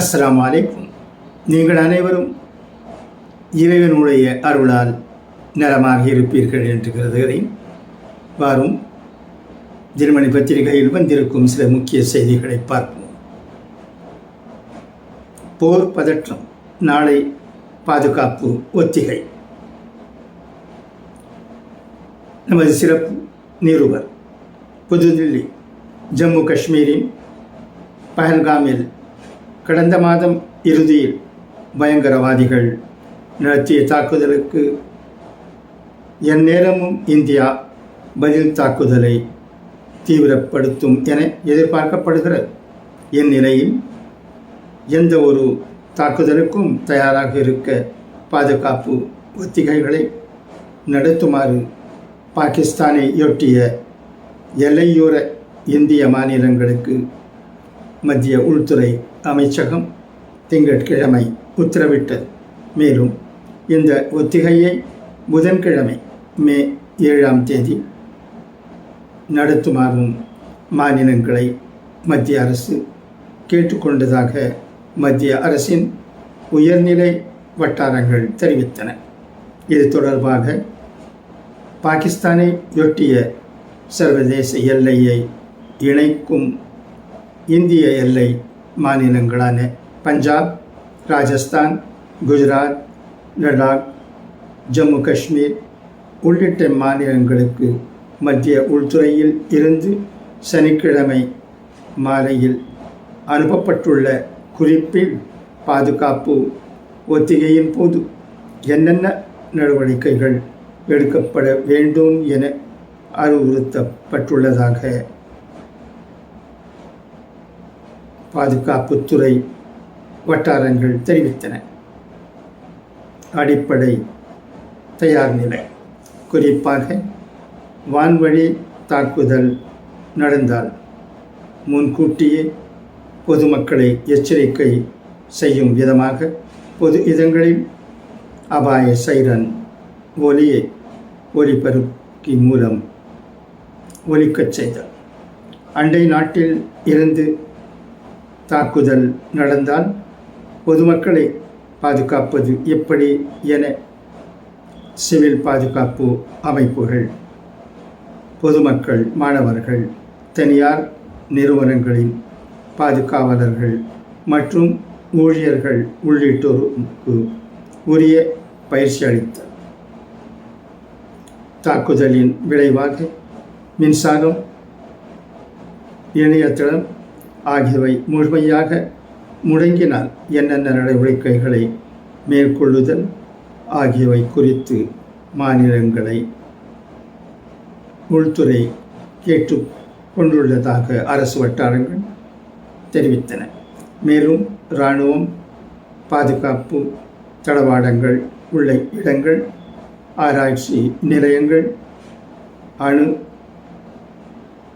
அஸ்லாம் அலைக்கும். நீங்கள் அனைவரும் இறைவனுடைய அருளால் நலமாக இருப்பீர்கள் என்று கருதுகிறேன். வாரும் ஜெர்மனி பத்திரிகையில் வந்திருக்கும் சில முக்கிய செய்திகளை பார்ப்போம். போர் பதற்றம் நாளை பாதுகாப்பு ஒத்திகை. நமது சிறப்பு நிருபர் புதுதில்லி ஜம்மு காஷ்மீரின் பஹல்காமில் கடந்த மாதம் இறுதியில் பயங்கரவாதிகள் நடத்திய தாக்குதலுக்கு எந்நேரமும் இந்தியா பதில் தாக்குதலை தீவிரப்படுத்தும் என எதிர்பார்க்கப்படுகிறது. இந்நிலையில் எந்த ஒரு தாக்குதலுக்கும் தயாராக இருக்க பாதுகாப்பு ஒத்திகைகளை நடத்துமாறு பாகிஸ்தானை ஒட்டிய எல்லையோர இந்திய மாநிலங்களுக்கு மத்திய உள்துறை அமைச்சகம் திங்கட்கிழமை உத்தரவிட்டது. மேலும் இந்த ஒத்திகையை புதன்கிழமை மே ஏழாம் தேதி நடத்துமாறும் மாநிலங்களை மத்திய அரசு கேட்டுக்கொண்டதாக மத்திய அரசின் உயர்நிலை வட்டாரங்கள் தெரிவித்தன. இது தொடர்பாக பாகிஸ்தானை ஒட்டிய சர்வதேச எல்லையை இணைக்கும் இந்திய எல்லை மாநிலங்களான பஞ்சாப் ராஜஸ்தான் குஜராத் லடாக் ஜம்மு காஷ்மீர் உள்ளிட்ட மாநிலங்களுக்கு மத்திய உள்துறையில் இருந்து சனிக்கிழமை மாலையில் அனுப்பப்பட்டுள்ள குறிப்பில் பாதுகாப்பு ஒத்திகையின் போது என்னென்ன நடவடிக்கைகள் எடுக்கப்பட வேண்டும் என அறிவுறுத்தப்பட்டுள்ளதாக பாதுகாப்புத்துறை வட்டாரங்கள் தெரிவித்தன. அடிப்படை தயார் நிலை. குறிப்பாக வான்வழி தாக்குதல் நடந்தால் முன்கூட்டியே பொதுமக்களை எச்சரிக்கை செய்யும் விதமாக பொது இடங்களில் அபாய சைரன் ஒலியை ஒலிபெருக்கி மூலம் ஒலிக்கச் செய்தல். அண்டை நாட்டில் இருந்து தாக்குதல் நடந்தால் பொதுமக்களை பாதுகாப்பது எப்படி என சிவில் பாதுகாப்பு அமைப்புகள் பொதுமக்கள் மாணவர்கள் தனியார் நிறுவனங்களின் பாதுகாவலர்கள் மற்றும் ஊழியர்கள் உள்ளிட்டோருக்கு உரிய பயிற்சி அளித்தார் தாக்குதலின் விளைவாக மின்சாரம் இணையதளம் ஆகியவை முழுமையாக முடங்கினால் என்னென்ன நடவடிக்கைகளை மேற்கொள்ளுதல் ஆகியவை குறித்து மாநிலங்களை உள்துறை கேட்டு கொண்டுள்ளதாக அரசு வட்டாரங்கள் தெரிவித்தன. மேலும் இராணுவம் பாதுகாப்பு தளவாடங்கள் உள்ள இடங்கள் ஆராய்ச்சி நிலையங்கள் அணு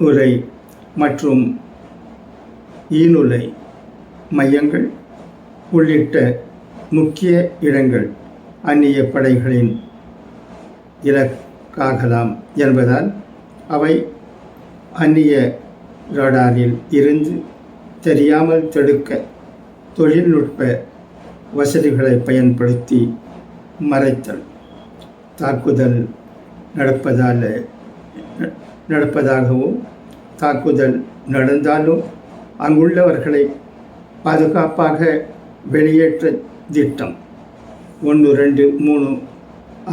உரை மற்றும் ஈநுலை மையங்கள் உள்ளிட்ட முக்கிய இடங்கள் அந்நிய படைகளின் இலக்காகலாம் என்பதால் அவை அந்நிய ரடாரில் இருந்து தெரியாமல் தடுக்க தொழில்நுட்ப வசதிகளை பயன்படுத்தி மறைத்தல் தாக்குதல் நடப்பதால் நடப்பதாகவோ தாக்குதல் நடந்தாலும் அங்குள்ளவர்களை பாதுகாப்பாக வெளியேற்ற திட்டம். ஒன்று ரெண்டு மூணு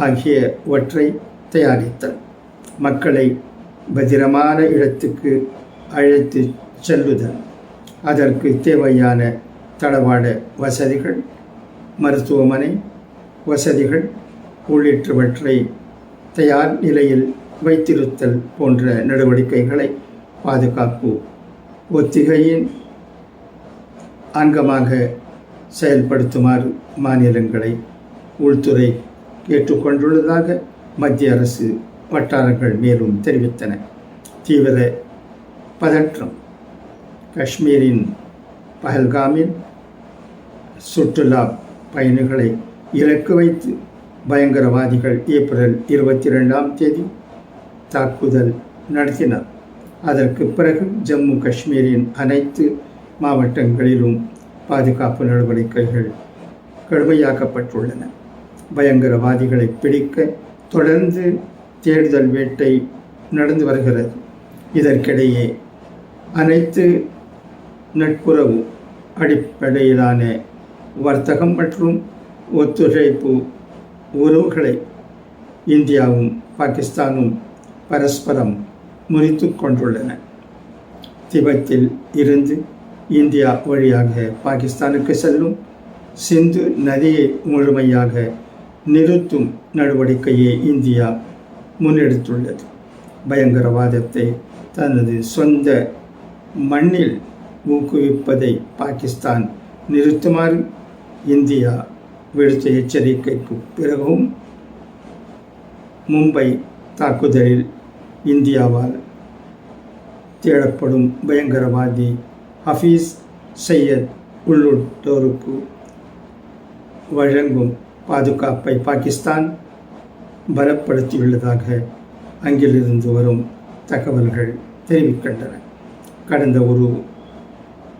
ஆகியவற்றை தயாரித்தல். மக்களை பத்திரமான இடத்துக்கு அழைத்து செல்லுதல். அதற்கு தேவையான தளவாட வசதிகள் மருத்துவமனை வசதிகள் உள்ளிட்டவற்றை தயார் நிலையில் வைத்திருத்தல் போன்ற நடவடிக்கைகளை பாதுகாப்பு ஒத்திகையின் அங்கமாக செயல்படுத்துமாறு மாநிலங்களை உள்துறை கேட்டுக்கொண்டுள்ளதாக மத்திய அரசு வட்டாரங்கள் மேலும் தெரிவித்தன. தீவிர பதற்றம். காஷ்மீரின் பஹல்காமில் சுற்றுலா பயணிகளை இலக்கு வைத்து பயங்கரவாதிகள் ஏப்ரல் இருபத்தி ரெண்டாம் தேதி தாக்குதல் நடத்தினர். அதற்கு பிறகு ஜம்மு காஷ்மீரின் அனைத்து மாவட்டங்களிலும் பாதுகாப்பு நடவடிக்கைகள் கடுமையாக்கப்பட்டுள்ளன. பயங்கரவாதிகளை பிடிக்க தொடர்ந்து தேடுதல் வேட்டை நடந்து வருகிறது. இதற்கிடையே அனைத்து நட்புறவு அடிப்படையிலான வர்த்தகம் மற்றும் ஒத்துழைப்பு உறவுகளை இந்தியாவும் பாகிஸ்தானும் பரஸ்பரம் முறித்து கொண்டுள்ளன. திபெத்தில் இருந்து இந்தியா வழியாக பாகிஸ்தானுக்கு செல்லும் சிந்து நதியை முழுமையாக நிறுத்தும் நடவடிக்கையை இந்தியா முன்னெடுத்துள்ளது. பயங்கரவாதத்தை தனது சொந்த மண்ணில் ஊக்குவிப்பதை பாகிஸ்தான் நிறுத்துமாறு இந்தியா விடுத்த எச்சரிக்கைக்கு பிறகும் மும்பை தாக்குதலில் இந்தியாவால் தேடப்படும் பயங்கரவாதி ஹஃபீஸ் சையத் உள்ளிட்டோருக்கு வழங்கும் பாதுகாப்பை பாகிஸ்தான் பலப்படுத்தியுள்ளதாக அங்கிலிருந்து வரும் தகவல்கள் தெரிவிக்கின்றன. கடந்த ஒரு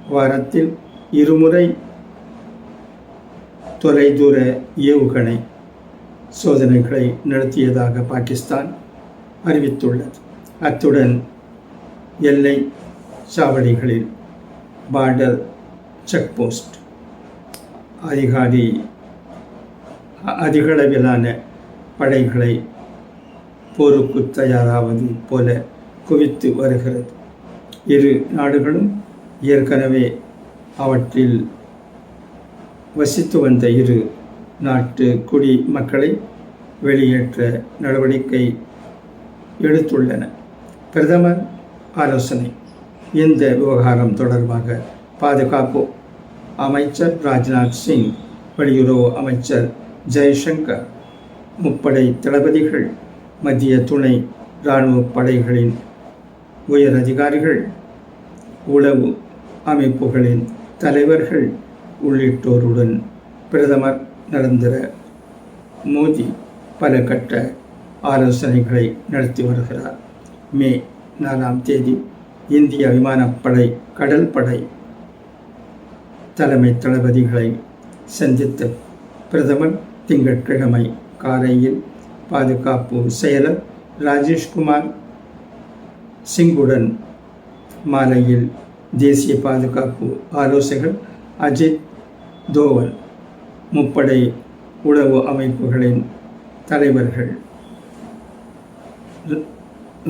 வாரத்தில் இருமுறை தொலைதூர ஏவுகணை சோதனைகளை நடத்தியதாக பாகிஸ்தான் அறிவித்துள்ளது. அத்துடன் எல்லை சாவடிகளில் பார்டர் செக் போஸ்ட் அதிகாரி அதிகளவிலான படைகளை போருக்கு தயாராவது போல குவித்து வருகிறது. இரு நாடுகளும் ஏற்கனவே அவற்றில் வசித்து வந்த இரு நாட்டு குடி மக்களை வெளியேற்ற நடவடிக்கை எடுத்துள்ளன. பிரதமர் ஆலோசனை. இந்த விவகாரம் தொடர்பாக பாதுகாப்பு அமைச்சர் ராஜ்நாத் சிங் வெளியுறவு அமைச்சர் ஜெய்சங்கர் முப்படை தளபதிகள் மத்திய துணை இராணுவ படைகளின் உயர் அதிகாரிகள் உளவு அமைப்புகளின் தலைவர்கள் உள்ளிட்டோருடன் பிரதமர் நரேந்திர மோடி பல கட்ட ஆலோசனைகளை நடத்தி வருகிறார். மே நாலாம் தேதி இந்திய விமானப்படை கடல் படை தலைமை தளபதிகளை சந்தித்த பிரதமர் திங்கட்கிழமை காரையில் பாதுகாப்பு செயலர் ராஜேஷ்குமார் சிங்குடன் மாலையில் தேசிய பாதுகாப்பு ஆலோசகர் அஜித் தோவல் முப்படை உளவு அமைப்புகளின் தலைவர்கள்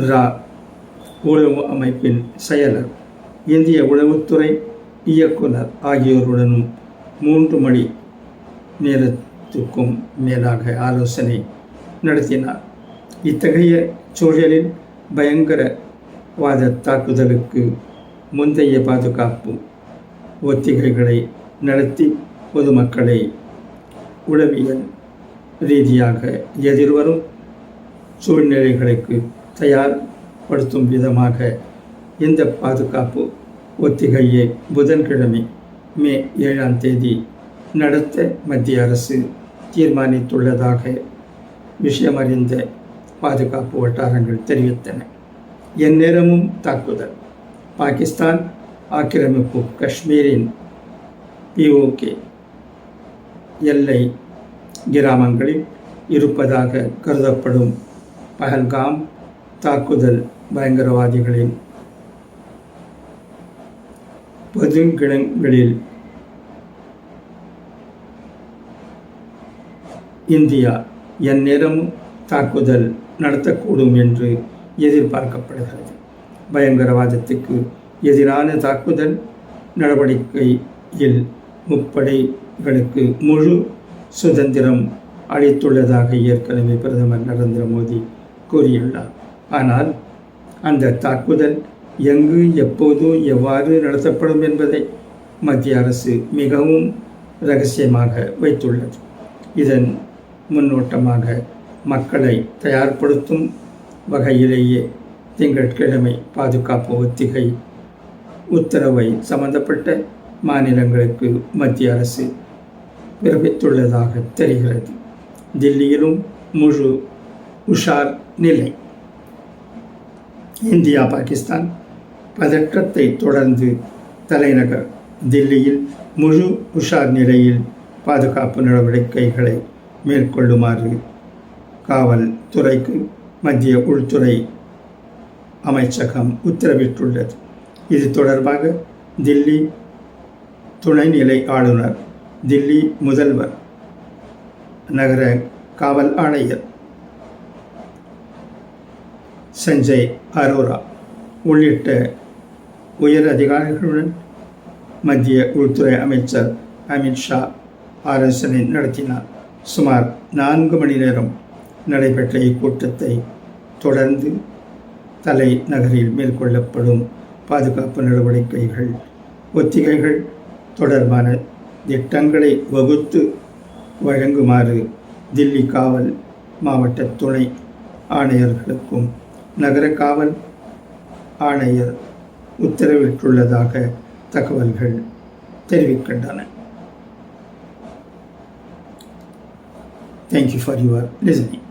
ரா உளவு அமைப்பின் செயலர் இந்திய உளவுத்துறை இயக்குனர் ஆகியோருடனும் மூன்று மணி நேரத்துக்கும் மேலாக ஆலோசனை நடத்தினார். இத்தகைய சூழலில் பயங்கரவாத தாக்குதலுக்கு முந்தைய பாதுகாப்பு ஒத்திகைகளை நடத்தி பொதுமக்களை உளவியல் ரீதியாக எதிர்வரும் சூழ்நிலைகளுக்கு தயார்படுத்தும் விதமாக இந்த பாதுகாப்பு ஒத்திகையை புதன்கிழமை மே ஏழாம் தேதி நடத்த மத்திய அரசு தீர்மானித்துள்ளதாக விஷயமறிந்த பாதுகாப்பு வட்டாரங்கள் தெரிவித்தன. எந்நேரமும் தாக்குதல். பாகிஸ்தான் ஆக்கிரமிப்பு. காஷ்மீரின் பிஓகே எல்லை கிராமங்களில் இருப்பதாக கருதப்படும் பஹல்காம் தாக்குதல் பயங்கரவாதிகளின் பதுங்கிடங்களில் இந்தியா எந்நேரமும் தாக்குதல் நடத்தக்கூடும் என்று எதிர்பார்க்கப்படுகிறது. பயங்கரவாதத்துக்கு எதிரான தாக்குதல் நடவடிக்கையில் முப்படைகளுக்கு முழு சுதந்திரம் அளித்துள்ளதாக ஏற்கனவே பிரதமர் நரேந்திர மோடி கூறியுள்ளார். ஆனால் அந்த தாக்குதல் எங்கு எப்போது எவ்வாறு நடத்தப்படும் என்பதை மத்திய அரசு மிகவும் ரகசியமாக வைத்துள்ளது. இதன் முன்னோட்டமாக மக்களை தயார்படுத்தும் வகையிலேயே திங்கட்கிழமை பாதுகாப்பு ஒத்திகை உத்தரவை சம்பந்தப்பட்ட மாநிலங்களுக்கு மத்திய அரசு பிறப்பித்துள்ளதாக தெரிகிறது. தில்லியிலும் முழு உஷார் நிலை. இந்தியா பாகிஸ்தான் பதற்றத்தை தொடர்ந்து தலைநகர் தில்லியில் முழு உஷார் நிலையில் பாதுகாப்பு நடவடிக்கைகளை மேற்கொள்ளுமாறு காவல்துறைக்கு மத்திய உள்துறை அமைச்சகம் உத்தரவிட்டுள்ளது. இது தொடர்பாக தில்லி துணைநிலை ஆளுநர் தில்லி முதல்வர் நகர காவல் ஆணையர் சஞ்சய் அரோரா உள்ளிட்ட உயர் அதிகாரிகளுடன் மத்திய உள்துறை அமைச்சர் அமித்ஷா ஆலோசனை நடத்தினார். சுமார் நான்கு மணி நேரம் நடைபெற்ற இக்கூட்டத்தை தொடர்ந்து தலைநகரில் மேற்கொள்ளப்படும் பாதுகாப்பு நடவடிக்கைகள் ஒத்திகைகள் தொடர்பான திட்டங்களை வகுத்து வழங்குமாறு தில்லி காவல் மாவட்ட துணை ஆணையர்களுக்கும் நகர காவல் ஆணையர் உத்தரவிட்டுள்ளதாக தகவல்கள் தெரிவிக்கின்றன. Thank you for your listening